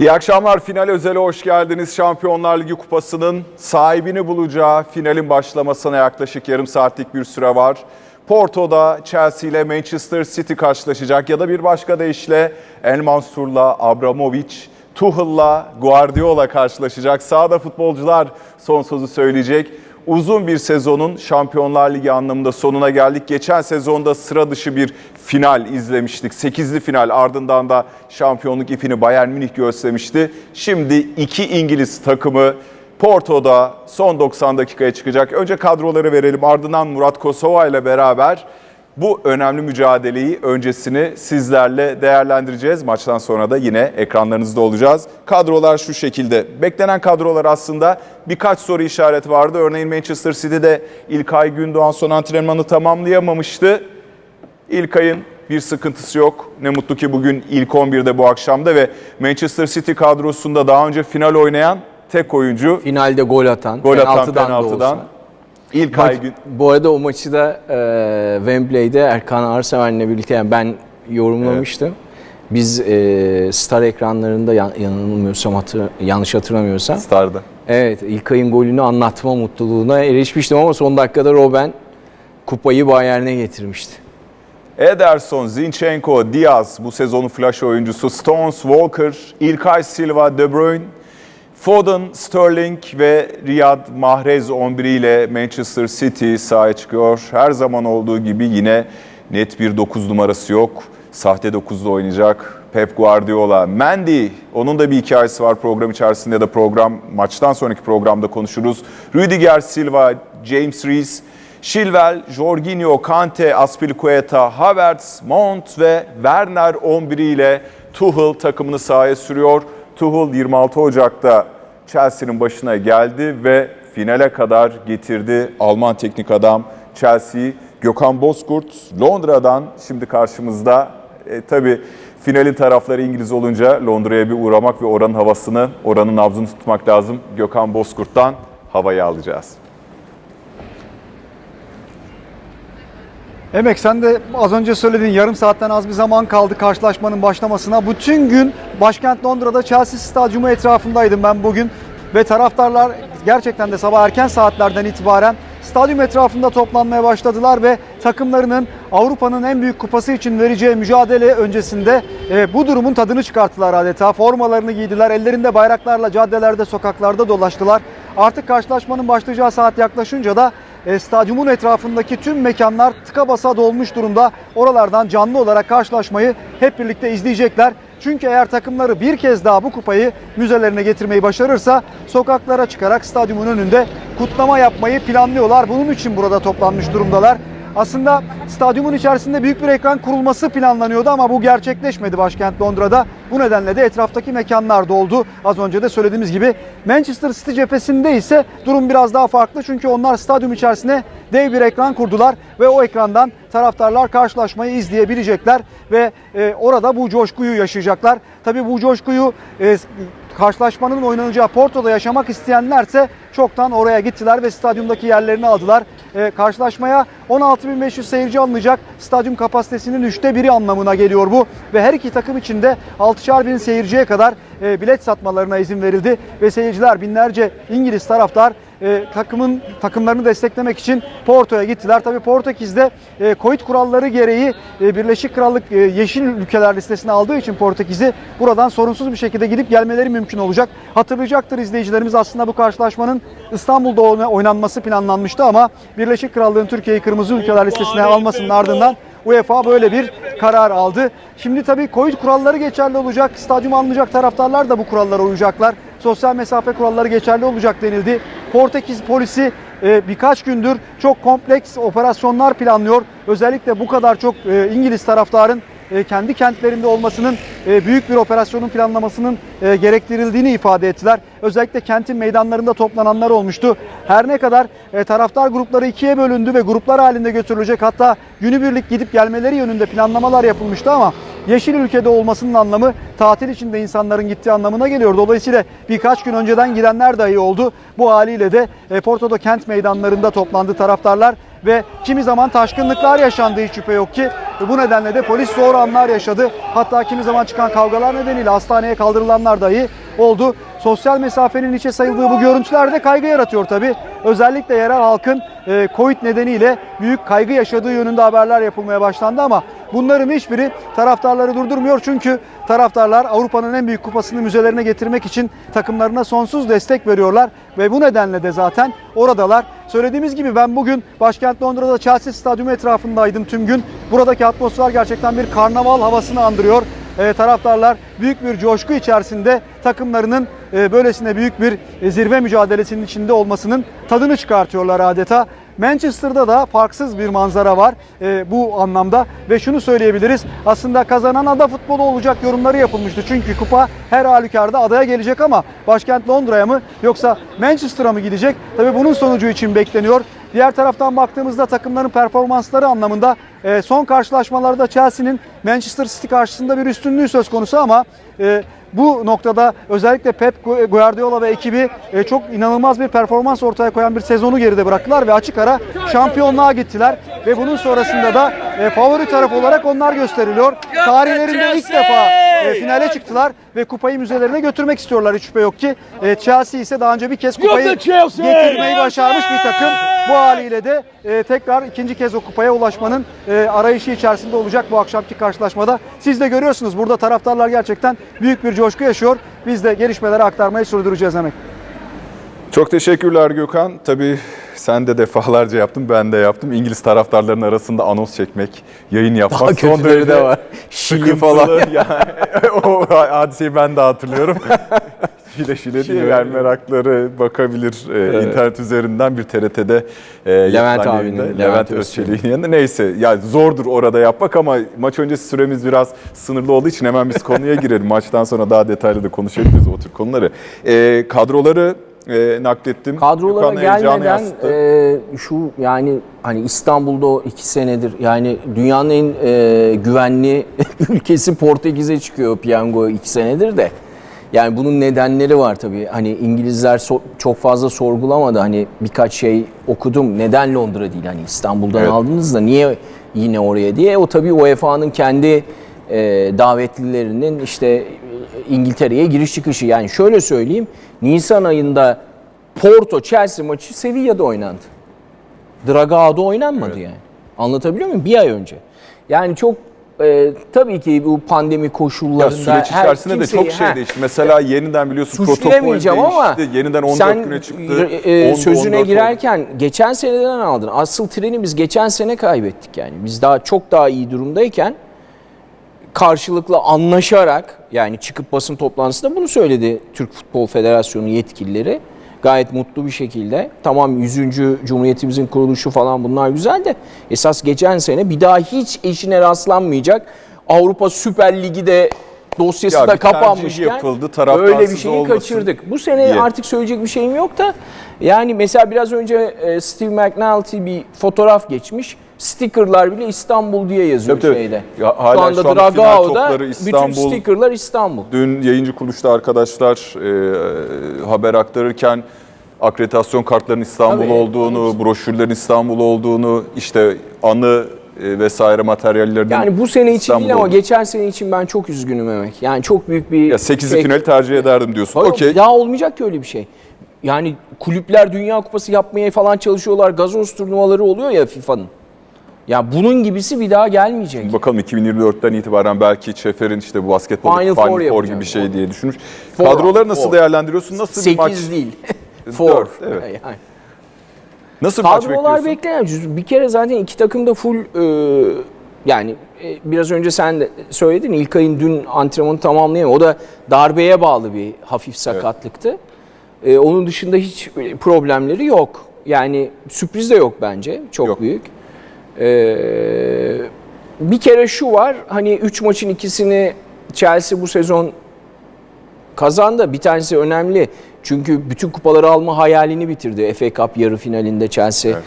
İyi akşamlar. Final özele hoş geldiniz. Şampiyonlar Ligi kupasının sahibini bulacağı finalin başlamasına yaklaşık yarım saatlik bir süre var. Porto'da Chelsea ile Manchester City karşılaşacak ya da bir başka deyişle El Mansur'la Abramovich, Tuchel'la Guardiola karşılaşacak. Sağda futbolcular son sözü söyleyecek. Uzun bir sezonun Şampiyonlar Ligi anlamında sonuna geldik. Geçen sezonda sıra dışı bir final izlemiştik. 8'li final ardından da şampiyonluk ipini Bayern Münih göstermişti. Şimdi iki İngiliz takımı Porto'da son 90 dakikaya çıkacak. Önce kadroları verelim ardından Murat Kosova ile beraber bu önemli mücadeleyi öncesini sizlerle değerlendireceğiz. Maçtan sonra da yine ekranlarınızda olacağız. Kadrolar şu şekilde. Beklenen kadrolar aslında birkaç soru işareti vardı. Örneğin Manchester City'de İlkay Gündoğan son antrenmanı tamamlayamamıştı. İlkay'ın bir sıkıntısı yok. Ne mutlu ki bugün ilk 11'de bu akşamda ve Manchester City kadrosunda daha önce final oynayan tek oyuncu. Finalde gol atan, Gol atan penaltıdan, da penaltıdan. olsa. İlkay Maç- Gün... bu arada o maçı da e, Wembley'de Erkan Arseven'le birlikte yani ben yorumlamıştım. Biz e, star ekranlarında yan- yanılmıyorsam hatır, yanlış hatırlamıyorsam Star'da. evet İlkay'ın golünü anlatma mutluluğuna erişmiştim ama son dakikada Robben kupayı Bayern'e getirmişti. Ederson, Zinchenko, Diaz bu sezonun flash oyuncusu, Stones, Walker, İlkay Silva, De Bruyne, Foden, Sterling ve Riyad Mahrez 11 ile Manchester City sahaya çıkıyor. Her zaman olduğu gibi yine net bir 9 numarası yok. Sahte 9'da oynayacak Pep Guardiola. Mendy, onun da bir hikayesi var program içerisinde ya program maçtan sonraki programda konuşuruz. Rüdiger Silva, James Rees, Chilwell, Jorginho, Kante, Aspilicueta, Havertz, Mount ve Werner 11 ile Tuchel takımını sahaya sürüyor. Tuchel 26 Ocak'ta Chelsea'nin başına geldi ve finale kadar getirdi Alman teknik adam Chelsea. Gökhan Bozkurt Londra'dan şimdi karşımızda. E, tabii finalin tarafları İngiliz olunca Londra'ya bir uğramak ve oranın havasını, oranın nabzını tutmak lazım. Gökhan Bozkurt'tan havayı alacağız. Emek sen de az önce söylediğin yarım saatten az bir zaman kaldı karşılaşmanın başlamasına. Bütün gün başkent Londra'da Chelsea Stadyumu etrafındaydım ben bugün. Ve taraftarlar gerçekten de sabah erken saatlerden itibaren stadyum etrafında toplanmaya başladılar ve takımlarının Avrupa'nın en büyük kupası için vereceği mücadele öncesinde e, bu durumun tadını çıkarttılar adeta. Formalarını giydiler, ellerinde bayraklarla caddelerde, sokaklarda dolaştılar. Artık karşılaşmanın başlayacağı saat yaklaşınca da e, stadyumun etrafındaki tüm mekanlar tıka basa dolmuş durumda. Oralardan canlı olarak karşılaşmayı hep birlikte izleyecekler. Çünkü eğer takımları bir kez daha bu kupayı müzelerine getirmeyi başarırsa sokaklara çıkarak stadyumun önünde kutlama yapmayı planlıyorlar. Bunun için burada toplanmış durumdalar. Aslında stadyumun içerisinde büyük bir ekran kurulması planlanıyordu ama bu gerçekleşmedi başkent Londra'da. Bu nedenle de etraftaki mekanlar doldu. Az önce de söylediğimiz gibi Manchester City cephesinde ise durum biraz daha farklı. Çünkü onlar stadyum içerisine dev bir ekran kurdular ve o ekrandan taraftarlar karşılaşmayı izleyebilecekler ve e, orada bu coşkuyu yaşayacaklar. Tabii bu coşkuyu e, karşılaşmanın oynanacağı Porto'da yaşamak isteyenlerse çoktan oraya gittiler ve stadyumdaki yerlerini aldılar. Ee, karşılaşmaya 16.500 seyirci alınacak. Stadyum kapasitesinin üçte biri anlamına geliyor bu. Ve her iki takım için de 6'şar bin seyirciye kadar e, bilet satmalarına izin verildi. Ve seyirciler binlerce İngiliz taraftar e, takımın takımlarını desteklemek için Porto'ya gittiler. Tabii Portekiz'de e, Covid kuralları gereği e, Birleşik Krallık e, yeşil ülkeler listesine aldığı için Portekiz'i buradan sorunsuz bir şekilde gidip gelmeleri mümkün olacak. Hatırlayacaktır izleyicilerimiz aslında bu karşılaşmanın İstanbul'da oyna- oynanması planlanmıştı ama Birleşik Krallık'ın Türkiye'yi kırmızı ülkeler listesine almasının ardından UEFA böyle bir karar aldı. Şimdi tabii Covid kuralları geçerli olacak. Stadyum alınacak taraftarlar da bu kurallara uyacaklar. Sosyal mesafe kuralları geçerli olacak denildi. Portekiz polisi e, birkaç gündür çok kompleks operasyonlar planlıyor. Özellikle bu kadar çok e, İngiliz taraftarın kendi kentlerinde olmasının e, büyük bir operasyonun planlamasının e, gerektirildiğini ifade ettiler. Özellikle kentin meydanlarında toplananlar olmuştu. Her ne kadar e, taraftar grupları ikiye bölündü ve gruplar halinde götürülecek hatta günübirlik gidip gelmeleri yönünde planlamalar yapılmıştı ama yeşil ülkede olmasının anlamı tatil içinde insanların gittiği anlamına geliyor. Dolayısıyla birkaç gün önceden gidenler dahi oldu. Bu haliyle de e, Porto'da kent meydanlarında toplandı taraftarlar ve kimi zaman taşkınlıklar yaşandığı hiç şüphe yok ki bu nedenle de polis zor anlar yaşadı. Hatta kimi zaman çıkan kavgalar nedeniyle hastaneye kaldırılanlar dahi oldu. Sosyal mesafenin içe sayıldığı bu görüntüler de kaygı yaratıyor tabii. Özellikle yerel halkın e, Covid nedeniyle büyük kaygı yaşadığı yönünde haberler yapılmaya başlandı ama bunların hiçbiri taraftarları durdurmuyor. Çünkü taraftarlar Avrupa'nın en büyük kupasını müzelerine getirmek için takımlarına sonsuz destek veriyorlar ve bu nedenle de zaten oradalar. Söylediğimiz gibi ben bugün başkent Londra'da Chelsea Stadyumu etrafındaydım tüm gün. Buradaki atmosfer gerçekten bir karnaval havasını andırıyor. Ee, taraftarlar büyük bir coşku içerisinde takımlarının e, böylesine büyük bir e, zirve mücadelesinin içinde olmasının tadını çıkartıyorlar adeta. Manchester'da da farksız bir manzara var e, bu anlamda ve şunu söyleyebiliriz aslında kazanan ada futbolu olacak yorumları yapılmıştı. Çünkü kupa her halükarda adaya gelecek ama başkent Londra'ya mı yoksa Manchester'a mı gidecek? Tabii bunun sonucu için bekleniyor. Diğer taraftan baktığımızda takımların performansları anlamında e, son karşılaşmalarda Chelsea'nin Manchester City karşısında bir üstünlüğü söz konusu ama e, bu noktada özellikle Pep Guardiola ve ekibi e, çok inanılmaz bir performans ortaya koyan bir sezonu geride bıraktılar ve açık ara şampiyonluğa gittiler ve bunun sonrasında da e, favori taraf olarak onlar gösteriliyor. Tarihlerinde ilk defa e, finale çıktılar ve kupayı müzelerine götürmek istiyorlar hiç şüphe yok ki. E, Chelsea ise daha önce bir kez kupayı getirmeyi başarmış bir takım. Bu haliyle de e, tekrar ikinci kez o kupaya ulaşmanın e, arayışı içerisinde olacak bu akşamki karşılaşmada. Siz de görüyorsunuz burada taraftarlar gerçekten büyük bir coşku yaşıyor. Biz de gelişmeleri aktarmayı sürdüreceğiz demek. Çok teşekkürler Gökhan. Tabii sen de defalarca yaptın, ben de yaptım. İngiliz taraftarların arasında anons çekmek, yayın yapmak. Daha kötüleri de var. Şili falan. Yani, o hadiseyi ben de hatırlıyorum. Şile Şile değil, yani merakları bakabilir e, internet üzerinden bir TRT'de e, Levent abinin. Levent Levent Özçelik'in yanında. Neyse ya zordur orada yapmak ama maç öncesi süremiz biraz sınırlı olduğu için hemen biz konuya girelim. Maçtan sonra daha detaylı da konuşabiliriz o tür konuları. E, kadroları e, naklettim. Kadrolara gelmeden e, şu yani hani İstanbul'da o iki senedir yani dünyanın en e, güvenli ülkesi Portekiz'e çıkıyor piyango iki senedir de. Yani bunun nedenleri var tabii. Hani İngilizler so- çok fazla sorgulamadı. Hani birkaç şey okudum. Neden Londra değil? Hani İstanbul'dan Evet. aldınız da niye yine oraya diye. O tabii UEFA'nın kendi e, davetlilerinin işte e, İngiltere'ye giriş çıkışı. Yani şöyle söyleyeyim. Nisan ayında Porto Chelsea maçı Sevilla'da oynandı. Dragao'da oynanmadı yani. Anlatabiliyor muyum? Bir ay önce. Yani çok e, tabii ki bu pandemi Ya koşullarında süreç her içerisinde de kimseyi- çok şey değişti. Mesela yeniden biliyorsun protokol değişti. ama yeniden 14 sen güne çıktı. e, 10'da sözüne 14 oldu. girerken geçen seneden aldın. Asıl treni biz geçen sene kaybettik yani. Biz daha çok daha iyi durumdayken karşılıklı anlaşarak yani çıkıp basın toplantısında bunu söyledi Türk Futbol Federasyonu yetkilileri. Gayet mutlu bir şekilde. Tamam 100. Cumhuriyetimizin kuruluşu falan bunlar güzel de esas geçen sene bir daha hiç eşine rastlanmayacak Avrupa Süper Ligi de dosyası Ya da kapanmışken yapıldı, taraftarsız öyle bir şeyi olmasın kaçırdık. Bu sene diye. artık söyleyecek bir şeyim yok da yani mesela biraz önce e, Steve McNulty bir fotoğraf geçmiş. Stickerlar bile İstanbul diye yazıyor Tabii, şeyde. Ya hala şu anda anda Dragao'da bütün stickerlar İstanbul. Dün yayıncı kuruluşta arkadaşlar e, haber aktarırken akreditasyon kartlarının İstanbul Tabii, olduğunu, broşürlerin İstanbul olduğunu, işte anı e, vesaire materyallerinin Yani bu sene için İstanbul değil ama olduğunu. geçen sene için ben çok üzgünüm Emek. Yani çok büyük bir... Ya 8'i şey- finali tercih ederdim diyorsun. Okey. Daha olmayacak ki öyle bir şey. Yani kulüpler Dünya Kupası yapmaya falan çalışıyorlar. Gazoz turnuvaları oluyor ya FIFA'nın. Ya bunun gibisi bir daha gelmeyecek. Bakalım 2024'ten itibaren belki Çefer'in işte bu basketbol Final Final, Four Four gibi bir şey diye düşünmüş. Four, Kadroları nasıl four. değerlendiriyorsun? Nasıl bir maç? 8 değil. Dört, 4. evet. Yani. Nasıl bir maç Kadrolar bekliyorsun? beklenen. Bir kere zaten iki takım da full e, yani e, biraz önce sen de söyledin İlkay'ın dün antrenmanı tamamlayamadı. O da darbeye bağlı bir hafif sakatlıktı. E, onun dışında hiç problemleri yok. Yani sürpriz de yok bence. Çok Yok. büyük. E, bir kere şu var. Hani 3 maçın ikisini Chelsea bu sezon kazandı. Bir tanesi önemli. Çünkü bütün kupaları alma hayalini bitirdi. FA Cup yarı finalinde Chelsea Evet.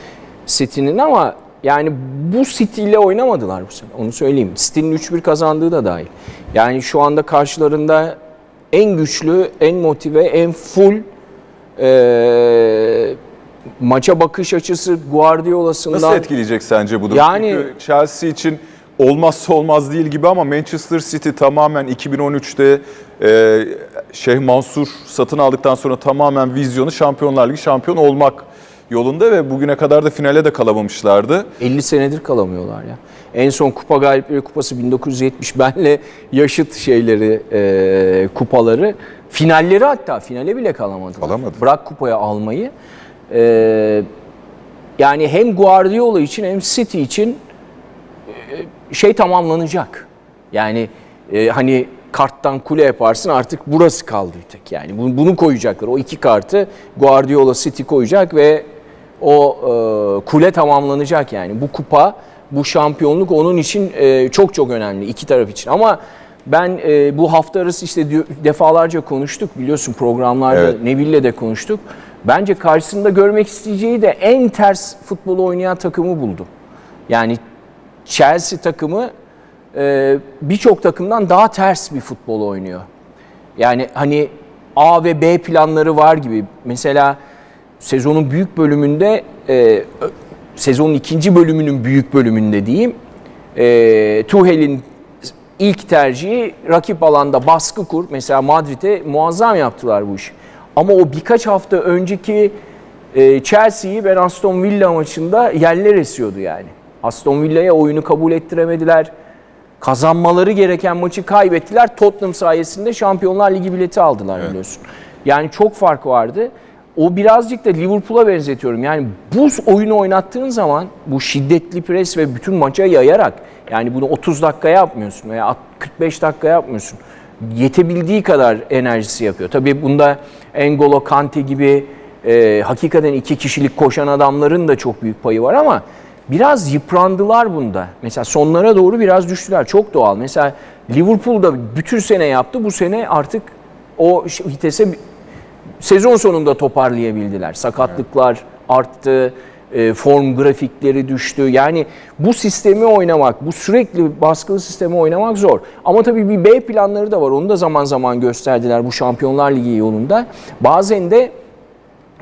City'nin ama yani bu City ile oynamadılar bu sene. Onu söyleyeyim. City'nin 3-1 kazandığı da dahil. Yani şu anda karşılarında en güçlü, en motive, en full eee, maça bakış açısı Guardiola'sından Nasıl etkileyecek sence bu durum? Yani- Çünkü Chelsea için olmazsa olmaz değil gibi ama Manchester City tamamen 2013'te e, Şeyh Mansur satın aldıktan sonra tamamen vizyonu Şampiyonlar Ligi şampiyon olmak yolunda ve bugüne kadar da finale de kalamamışlardı. 50 senedir kalamıyorlar ya. En son Kupa Galipleri Kupası 1970 benle yaşıt şeyleri, e, kupaları. Finalleri hatta finale bile kalamadılar. Kalamadı. Bırak kupaya almayı. E, yani hem Guardiola için hem City için e, şey tamamlanacak. Yani e, hani karttan kule yaparsın artık burası kaldı bir tek. Yani bunu, bunu koyacaklar. O iki kartı Guardiola City koyacak ve o e, kule tamamlanacak yani. Bu kupa, bu şampiyonluk onun için e, çok çok önemli iki taraf için. Ama ben e, bu hafta arası işte defalarca konuştuk biliyorsun programlarda Evet. Neville'le de konuştuk. Bence karşısında görmek isteyeceği de en ters futbolu oynayan takımı buldu. Yani Chelsea takımı e, birçok takımdan daha ters bir futbol oynuyor. Yani hani A ve B planları var gibi. Mesela sezonun büyük bölümünde, e, sezonun ikinci bölümünün büyük bölümünde diyeyim, e, Tuchel'in ilk tercihi rakip alanda baskı kur. Mesela Madrid'e muazzam yaptılar bu işi. Ama o birkaç hafta önceki e, Chelsea'yi ben Aston Villa maçında yerler esiyordu yani. Aston Villa'ya oyunu kabul ettiremediler. Kazanmaları gereken maçı kaybettiler. Tottenham sayesinde Şampiyonlar Ligi bileti aldılar biliyorsun. Yani çok fark vardı. O birazcık da Liverpool'a benzetiyorum. Yani bu oyunu oynattığın zaman bu şiddetli pres ve bütün maça yayarak yani bunu 30 dakika yapmıyorsun veya 45 dakika yapmıyorsun. Yetebildiği kadar enerjisi yapıyor. Tabii bunda Engolo Kante gibi e, hakikaten iki kişilik koşan adamların da çok büyük payı var ama biraz yıprandılar bunda. Mesela sonlara doğru biraz düştüler. Çok doğal. Mesela Liverpool'da bütün sene yaptı. Bu sene artık o vitese sezon sonunda toparlayabildiler. Sakatlıklar arttı, form grafikleri düştü. Yani bu sistemi oynamak, bu sürekli baskılı sistemi oynamak zor. Ama tabii bir B planları da var. Onu da zaman zaman gösterdiler bu Şampiyonlar Ligi yolunda. Bazen de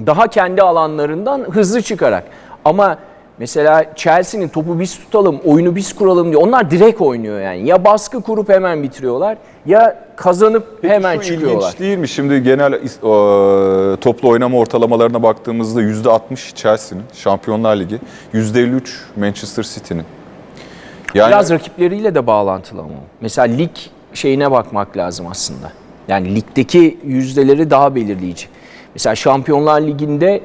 daha kendi alanlarından hızlı çıkarak. Ama mesela Chelsea'nin topu biz tutalım, oyunu biz kuralım diyor. Onlar direkt oynuyor yani. Ya baskı kurup hemen bitiriyorlar ya kazanıp hemen Şu çıkıyorlar. ilginç değil mi? Şimdi genel o, toplu oynama ortalamalarına baktığımızda %60 Chelsea'nin Şampiyonlar Ligi, %53 Manchester City'nin. Yani Biraz rakipleriyle de bağlantılı ama. Mesela lig şeyine bakmak lazım aslında. Yani ligdeki yüzdeleri daha belirleyici. Mesela Şampiyonlar Ligi'nde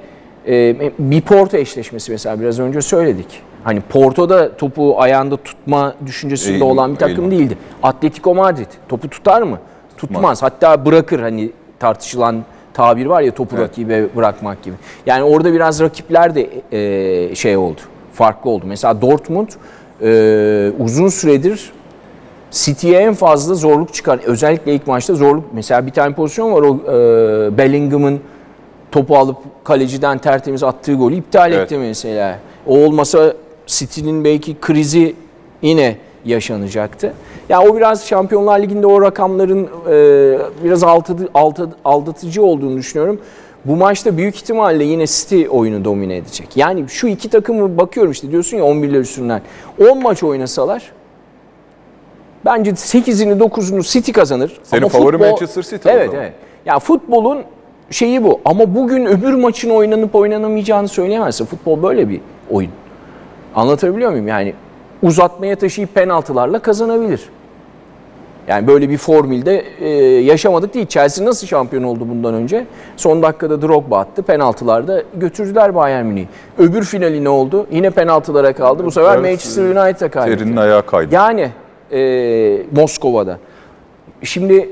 e, bir Porto eşleşmesi mesela biraz önce söyledik. Hani Porto'da topu ayağında tutma düşüncesinde Eğilim, olan bir takım eğilim. değildi. Atletico Madrid topu tutar mı? Tutmaz. Hatta bırakır hani tartışılan tabir var ya topu Evet. rakibe bırakmak gibi. Yani orada biraz rakipler de e, şey oldu. Farklı oldu. Mesela Dortmund e, uzun süredir City'ye en fazla zorluk çıkar. Özellikle ilk maçta zorluk. Mesela bir tane pozisyon var o e, Bellingham'ın topu alıp kaleciden tertemiz attığı golü iptal Evet. etti mesela. O olmasa City'nin belki krizi yine yaşanacaktı. Ya o biraz Şampiyonlar Ligi'nde o rakamların e, biraz altıdı, altı, aldatıcı olduğunu düşünüyorum. Bu maçta büyük ihtimalle yine City oyunu domine edecek. Yani şu iki takımı bakıyorum işte diyorsun ya 11'ler üstünden. 10 maç oynasalar Bence 8'ini 9'unu City kazanır. Senin Ama favori Manchester City Evet evet. Ya futbolun şeyi bu. Ama bugün öbür maçın oynanıp oynanamayacağını söyleyemezsin. Futbol böyle bir oyun. Anlatabiliyor muyum? Yani uzatmaya taşıyıp penaltılarla kazanabilir. Yani böyle bir formülde e, yaşamadık değil. Chelsea nasıl şampiyon oldu bundan önce? Son dakikada Drogba attı. Penaltılarda götürdüler Bayern Münih'i. Öbür finali ne oldu? Yine penaltılara kaldı. Bu sefer Evet, Manchester United'a kaybetti. Terinin ayağı kaydı. Yani e, Moskova'da. Şimdi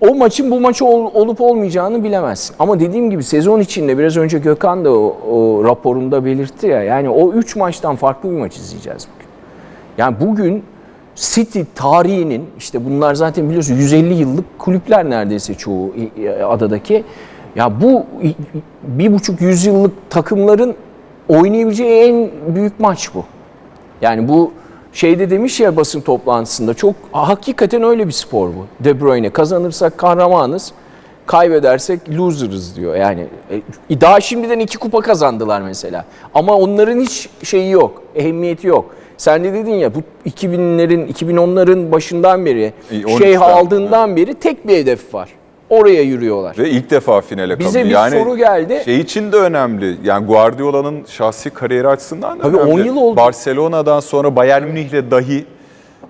o maçın bu maçı ol- olup olmayacağını bilemezsin. Ama dediğim gibi sezon içinde biraz önce Gökhan da o, o raporunda belirtti ya. Yani o 3 maçtan farklı bir maç izleyeceğiz bugün. Yani bugün City tarihinin işte bunlar zaten biliyorsun 150 yıllık kulüpler neredeyse çoğu adadaki. Ya bu bir buçuk yüzyıllık takımların oynayabileceği en büyük maç bu. Yani bu şeyde demiş ya basın toplantısında çok hakikaten öyle bir spor bu. De Bruyne kazanırsak kahramanız, kaybedersek loser'ız diyor. Yani e, daha şimdiden iki kupa kazandılar mesela. Ama onların hiç şeyi yok, ehemmiyeti yok. Sen de dedin ya bu 2000'lerin 2010'ların başından beri 13'ten, şey aldığından beri tek bir hedef var. Oraya yürüyorlar. Ve ilk defa finale Bize kalıyor. bir yani soru geldi. Şey için de önemli. Yani Guardiola'nın şahsi kariyeri açısından da Tabii önemli. 10 yıl oldu. Barcelona'dan sonra Bayern Münih'le dahi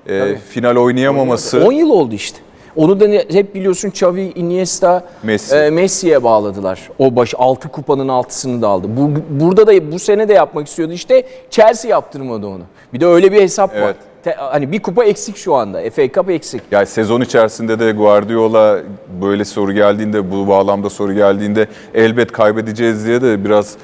e, final oynayamaması. 10 yıl oldu işte. Onu da hep biliyorsun Xavi, Iniesta, Messi. e, Messi'ye bağladılar. O baş 6 kupanın altısını da aldı. Bu, burada da bu sene de yapmak istiyordu işte. Chelsea yaptırmadı onu. Bir de öyle bir hesap var. Te- hani bir kupa eksik şu anda. FA Cup eksik. Yani sezon içerisinde de Guardiola böyle soru geldiğinde, bu bağlamda soru geldiğinde elbet kaybedeceğiz diye de biraz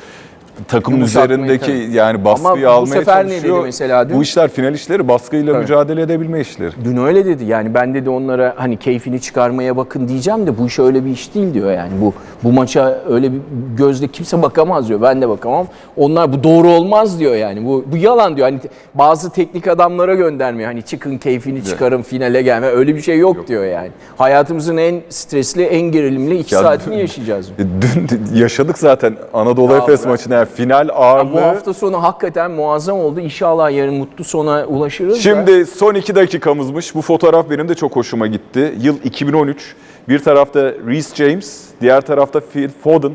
takımın Yumuşatmayı üzerindeki tabii. yani baskıyı bu almaya sefer ne çalışıyor. dedi mesela dün? Bu işler final işleri baskıyla mücadele edebilme işleri. Dün öyle dedi. Yani ben dedi onlara hani keyfini çıkarmaya bakın diyeceğim de bu iş öyle bir iş değil diyor yani. Bu bu maça öyle bir gözle kimse bakamaz diyor. Ben de bakamam. Onlar bu doğru olmaz diyor yani. Bu bu yalan diyor. Hani te- bazı teknik adamlara göndermiyor. Hani çıkın keyfini çıkarın finale gelme. Öyle bir şey yok, diyor yani. Hayatımızın en stresli, en gerilimli iki Ya saatini dün- yaşayacağız. E, Dün yaşadık zaten Anadolu Efes bırak. maçına yani final Bu ağırlığı. hafta sonu hakikaten muazzam oldu. İnşallah yarın mutlu sona ulaşırız. da. Şimdi son iki dakikamızmış. Bu fotoğraf benim de çok hoşuma gitti. Yıl 2013. Bir tarafta Reece James, diğer tarafta Phil Foden.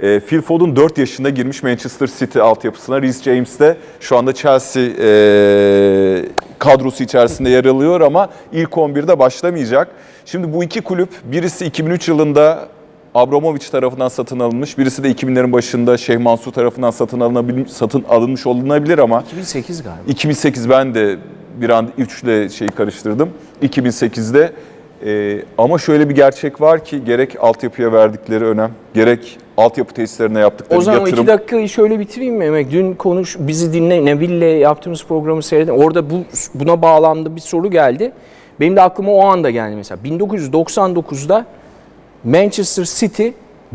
Ee, Phil Foden 4 yaşında girmiş Manchester City altyapısına. Reece James de şu anda Chelsea ee, kadrosu içerisinde yer alıyor ama ilk 11'de başlamayacak. Şimdi bu iki kulüp birisi 2003 yılında Abramovich tarafından satın alınmış. Birisi de 2000'lerin başında Şeyh Mansur tarafından satın satın alınmış olunabilir ama 2008 galiba. 2008 ben de bir an 3 ile şeyi karıştırdım. 2008'de e, ama şöyle bir gerçek var ki gerek altyapıya verdikleri önem, gerek altyapı tesislerine yaptıkları O zaman yatırım. iki dakikayı şöyle bitireyim mi Emek? Dün konuş, bizi dinle, Nebil'le yaptığımız programı seyredin. Orada bu buna bağlamda bir soru geldi. Benim de aklıma o anda geldi mesela. 1999'da Manchester City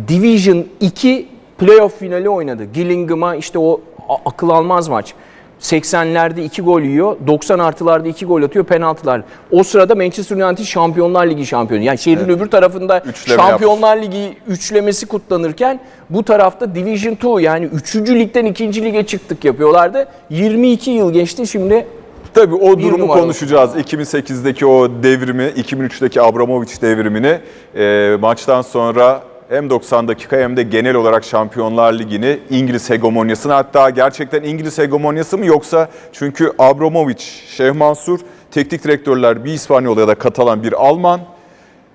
Division 2 playoff finali oynadı. Gillingham'a işte o akıl almaz maç. 80'lerde 2 gol yiyor, 90 artılarda 2 gol atıyor penaltılar. O sırada Manchester United Şampiyonlar Ligi şampiyonu. Yani şehrin öbür tarafında Üçleme Şampiyonlar Ligi üçlemesi kutlanırken bu tarafta Division 2 yani 3. ligden 2. lige çıktık yapıyorlardı. 22 yıl geçti şimdi Tabii o Bir durumu numaralı. konuşacağız. 2008'deki o devrimi, 2003'teki Abramovich devrimini e, maçtan sonra hem 90 dakika hem de genel olarak Şampiyonlar Ligi'ni İngiliz hegemonyasını hatta gerçekten İngiliz hegemonyası mı yoksa çünkü Abramovich, Şeyh Mansur teknik direktörler bir İspanyol ya da Katalan bir Alman.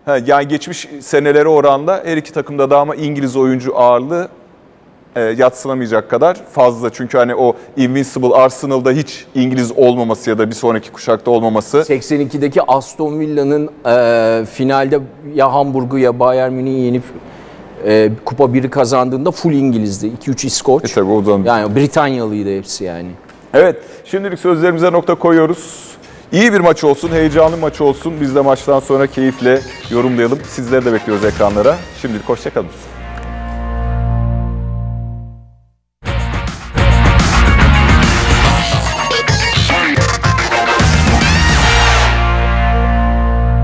Ha, yani geçmiş senelere oranla her iki takımda da ama İngiliz oyuncu ağırlığı e, yatsınamayacak kadar fazla. Çünkü hani o Invincible Arsenal'da hiç İngiliz olmaması ya da bir sonraki kuşakta olmaması 82'deki Aston Villa'nın e, finalde ya Hamburg'u ya Bayern Münih'i yenip e, Kupa 1'i kazandığında full İngilizdi. 2-3 İskoç. e tabii o zaman. Yani Britanyalıydı hepsi yani. Evet şimdilik sözlerimize nokta koyuyoruz. İyi bir maç olsun, heyecanlı maç olsun. Biz de maçtan sonra keyifle yorumlayalım. Sizleri de bekliyoruz ekranlara. Şimdilik hoşçakalın.